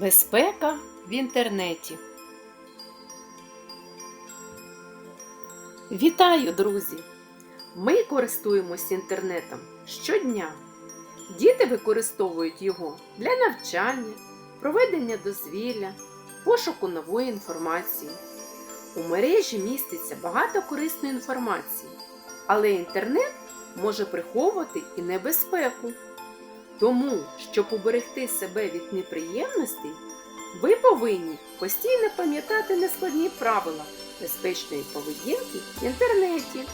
Безпека в інтернеті. Вітаю, друзі! Ми користуємось інтернетом щодня. Діти використовують його для навчання, проведення дозвілля, пошуку нової інформації. У мережі міститься багато корисної інформації, але інтернет може приховувати і небезпеку. Тому, щоб уберегти себе від неприємностей, ви повинні постійно пам'ятати нескладні правила безпечної поведінки в інтернеті.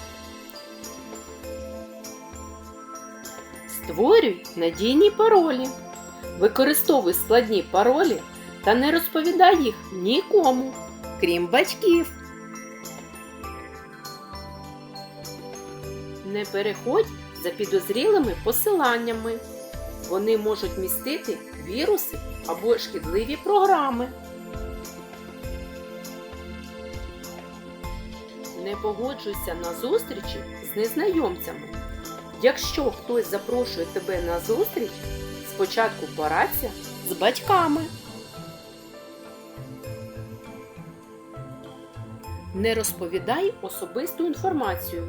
Створюй надійні паролі. Використовуй складні паролі та не розповідай їх нікому, крім батьків. Не переходь за підозрілими посиланнями. Вони можуть містити віруси або шкідливі програми. Не погоджуйся на зустрічі з незнайомцями. Якщо хтось запрошує тебе на зустріч, спочатку порадься з батьками. Не розповідай особисту інформацію.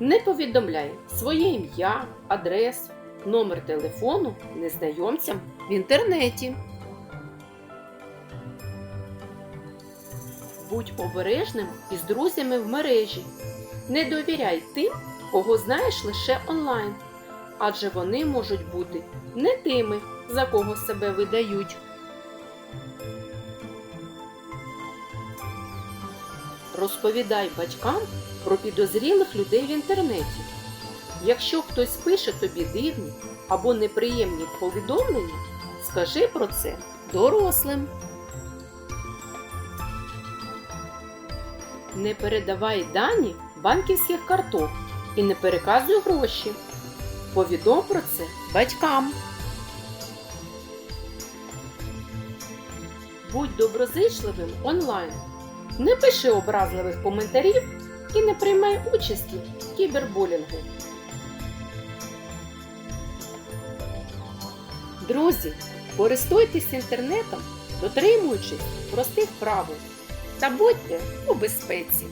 Не повідомляй своє ім'я, адресу, номер телефону незнайомцям в інтернеті. Будь обережним із друзями в мережі. Не довіряй тим, кого знаєш лише онлайн, адже вони можуть бути не тими, за кого себе видають. Розповідай батькам про підозрілих людей в інтернеті. Якщо хтось пише тобі дивні або неприємні повідомлення, скажи про це дорослим. Не передавай дані банківських карток і не переказуй гроші. Повідом про це батькам. Будь доброзичливим онлайн. Не пиши образливих коментарів і не приймай участі в кібербулінгу. Друзі, користуйтесь інтернетом, дотримуючись простих правил та будьте у безпеці.